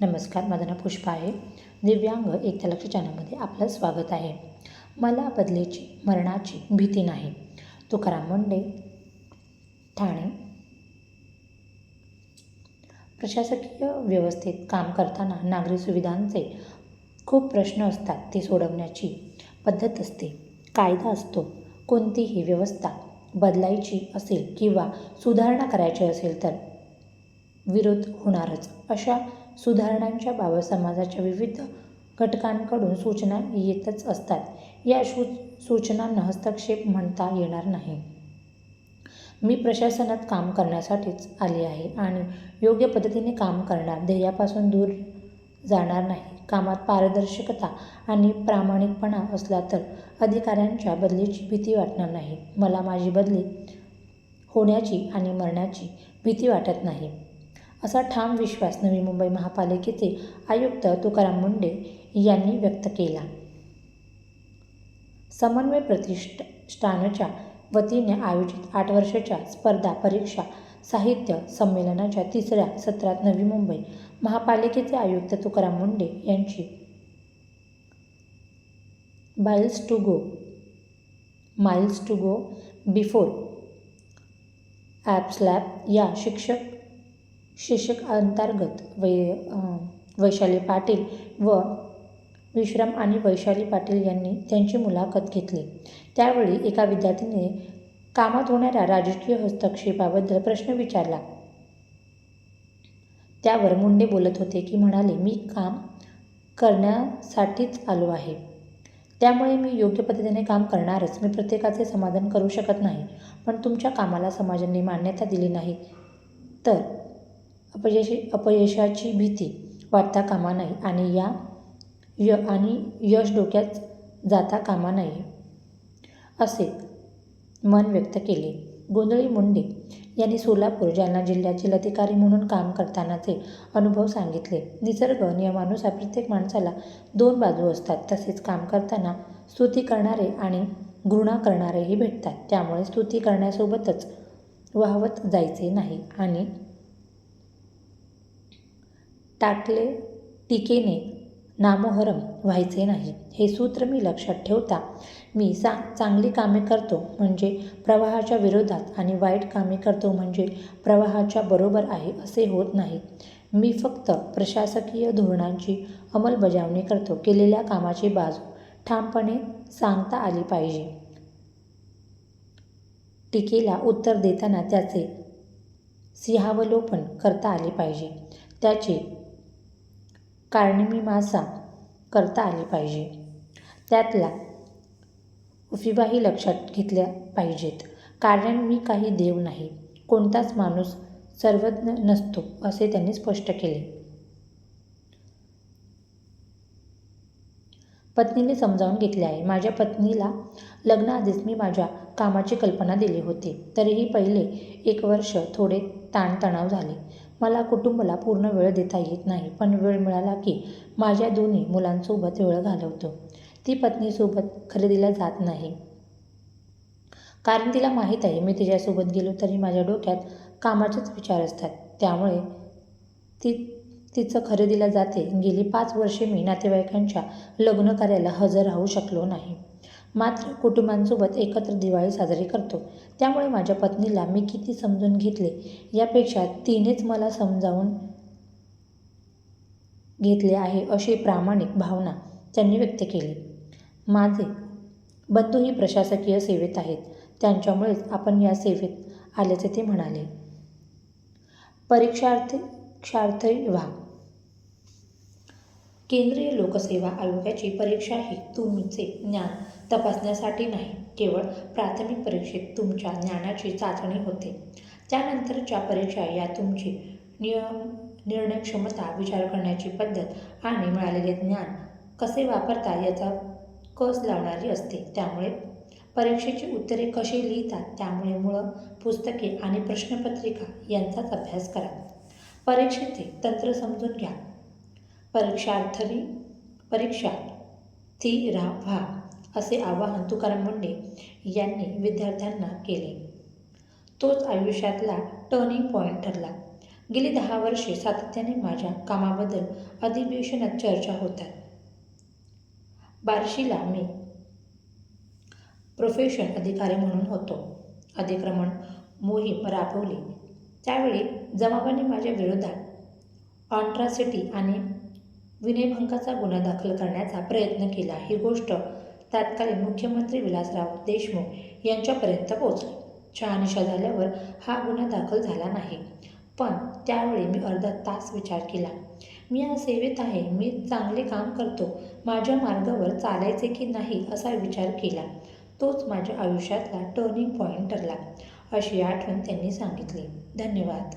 नमस्कार माझं नाव पुष्पा आहे. दिव्यांग एक लक्ष चॅनलमध्ये आपलं स्वागत आहे. मला बदलेची मरणाची भीती नाही. तुकाराम मुंडे ठाणे. प्रशासकीय व्यवस्थेत काम करताना नागरी सुविधांचे खूप प्रश्न असतात ते सोडवण्याची पद्धत असते. कायदा असतो कोणतीही व्यवस्था बदलायची असेल किंवा सुधारणा करायची असेल तर विरोध होणारच अशा सुधारणांच्या बाबत समाजाच्या विविध घटकांकडून सूचना येतच असतात. या सू सूचनांना हस्तक्षेप म्हणता येणार नाही. मी प्रशासनात काम करण्यासाठीच आले आहे आणि योग्य पद्धतीने काम करणार ध्येयापासून दूर जाणार नाही. कामात पारदर्शकता आणि प्रामाणिकपणा असला तर अधिकाऱ्यांच्या बदलीची भीती वाटणार नाही. मला माझी बदली होण्याची आणि मरण्याची भीती वाटत नाही. असा ठाम विश्वास नवी मुंबई महापालिकेचे आयुक्त तुकाराम मुंडे यांनी व्यक्त केला. समन्वय प्रतिष्ठानच्या वतीने आयोजित आठ वर्षाच्या स्पर्धा परीक्षा साहित्य संमेलनाच्या तिसऱ्या सत्रात नवी मुंबई महापालिकेचे आयुक्त तुकाराम मुंडे यांची miles to go miles to go before ॲप्सलॅब या शिक्षक शिक्षक अंतर्गत वै वैशाली पाटील व विश्राम आणि वैशाली पाटील यांनी त्यांची मुलाखत घेतली. त्यावेळी एका विद्यार्थीने कामात होणाऱ्या राजकीय हस्तक्षेपाबद्दल प्रश्न विचारला. त्यावर मुंडे बोलत होते की म्हणाले मी काम करण्यासाठीच आलो आहे. त्यामुळे मी योग्य पद्धतीने काम करणारच. मी प्रत्येकाचे समाधान करू शकत नाही. पण तुमच्या कामाला समाजाने मान्यता दिली नाही. तर अपयशी अपयशाची भीती वाटता कामा नाही आणि या य आणि यश डोक्यात जाता कामा नाही असे मन व्यक्त केले. गोंधळी मुंडे यांनी सोलापूर जालना जिल्ह्याचे अधिकारी म्हणून काम करतानाचे अनुभव सांगितले. निसर्ग नियमानुसार प्रत्येक माणसाला दोन बाजू असतात. तसेच काम करताना स्तुती करणारे आणि घृणा करणारेही भेटतात. त्यामुळे स्तुती करण्यासोबतच वाहवत जायचे नाही आणि टाकले टीकेने. नामोहरम व्हायचे नाही. हे सूत्र मी लक्षात ठेवता मी सा चांगली कामे करतो म्हणजे प्रवाहाच्या विरोधात आणि वाईट कामे करतो म्हणजे प्रवाहाच्या बरोबर आहे असे होत नाही. मी फक्त प्रशासकीय धोरणांची अंमलबजावणी करतो. केलेल्या कामाची बाजू ठामपणे सांगता आली पाहिजे. टीकेला उत्तर देताना त्याचे सिंहावलोकन करता आले पाहिजे. त्याचे कारणमीमासा करता आली पाहिजे. त्यातला उफिबाही लक्षात घेतल्या पाहिजेत. कारण मी काही देव नाही कोणताच माणूस सर्वज्ञ नसतो असे त्यांनी स्पष्ट केले. पत्नीने समजावून घेतले आहे. माझ्या पत्नीला लग्नाआधीच मी माझ्या कामाची कल्पना दिली होती. तरीही पहिले एक वर्ष थोडे ताणतणाव झाले. मला कुटुंबाला पूर्ण वेळ देता येत नाही पण वेळ मिळाला की माझ्या दोन्ही मुलांसोबत वेळ घालवतो. ती पत्नीसोबत खरेदीला जात नाही. कारण तिला माहीत आहे मी तिच्यासोबत गेलो तरी माझ्या डोक्यात कामाचेच विचार असतात. त्यामुळे ती तिचं खरेदीला जाते. गेली पाच वर्षे मी नातेवाईकांच्या लग्न कार्याला हजर राहू शकलो नाही. मात्र कुटुंबांसोबत एकत्र दिवाळी साजरी करतो. त्यामुळे माझ्या पत्नीला मी किती समजून घेतले यापेक्षा तिनेच मला समजावून घेतले आहे अशी प्रामाणिक भावना त्यांनी व्यक्त केली. माझे बंधूही प्रशासकीय सेवेत आहेत. त्यांच्यामुळेच आपण या सेवेत आल्याचे ते म्हणाले. परीक्षार्थी क्षार्थ व्हा. केंद्रीय लोकसेवा आयोगाची परीक्षा ही तुमचे ज्ञान तपासण्यासाठी नाही केवळ प्राथमिक परीक्षेत तुमच्या ज्ञानाची चाचणी होते. त्यानंतरच्या परीक्षा या तुमची नियम निर्णय क्षमता विचार करण्याची पद्धत आणि मिळालेले ज्ञान कसे वापरता याचा कस लावणारी असते. त्यामुळे परीक्षेची उत्तरे कशी लिहितात त्यामुळे मुळं पुस्तके आणि प्रश्नपत्रिका यांचाच अभ्यास करा. परीक्षेचे तंत्र समजून घ्या. परीक्षार्थी परीक्षा ती राहा. व्हा असे आवाहन तुकाराम मुंडे यांनी विद्यार्थ्यांना केले. तोच आयुष्यातला टर्निंग पॉईंट ठरला. गेली दहा वर्षे सातत्याने माझ्या कामाबद्दल अधिवेशनात चर्चा होतात. बार्शीला मी प्रोफेशन अधिकारी म्हणून होतो. अधिक्रमण मोहीम राबवली. त्यावेळी जमावाने माझ्या विरोधात ऑन्ट्रासिटी आणि विनयभंगाचा गुन्हा दाखल करण्याचा प्रयत्न केला. ही गोष्ट तत्कालीन मुख्यमंत्री विलासराव देशमुख यांच्यापर्यंत पोहोचले. शहानिशा झाल्यावर हा गुन्हा दाखल झाला नाही. पण त्यावेळी मी अर्धा तास विचार केला. मी या सेवेत आहे. मी चांगले काम करतो. माझ्या मार्गावर चालायचे की नाही असा विचार केला. तोच माझ्या आयुष्यातला टर्निंग पॉईंट ठरला अशी आठवण त्यांनी सांगितली. धन्यवाद.